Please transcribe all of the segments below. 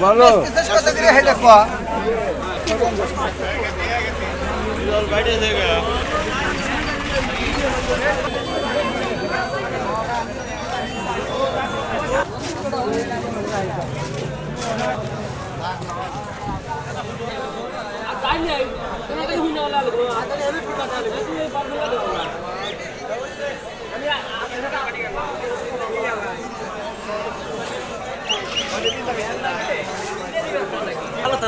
বলো টাইম হুইনা লাগবে। আদারে ফুটা লাগবে তুমি পারবে না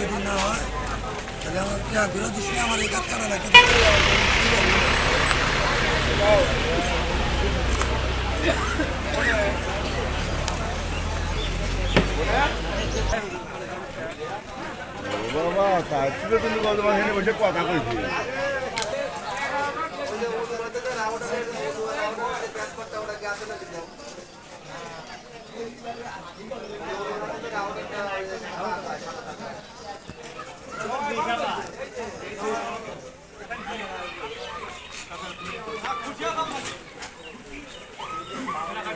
যদি না হয় তাহলে আমার বিরোধী সঙ্গে আমার এই কাজ করা লাগে বাবা তাই তুমি তোমার হেঁটে বসে কথা কইছি আসলে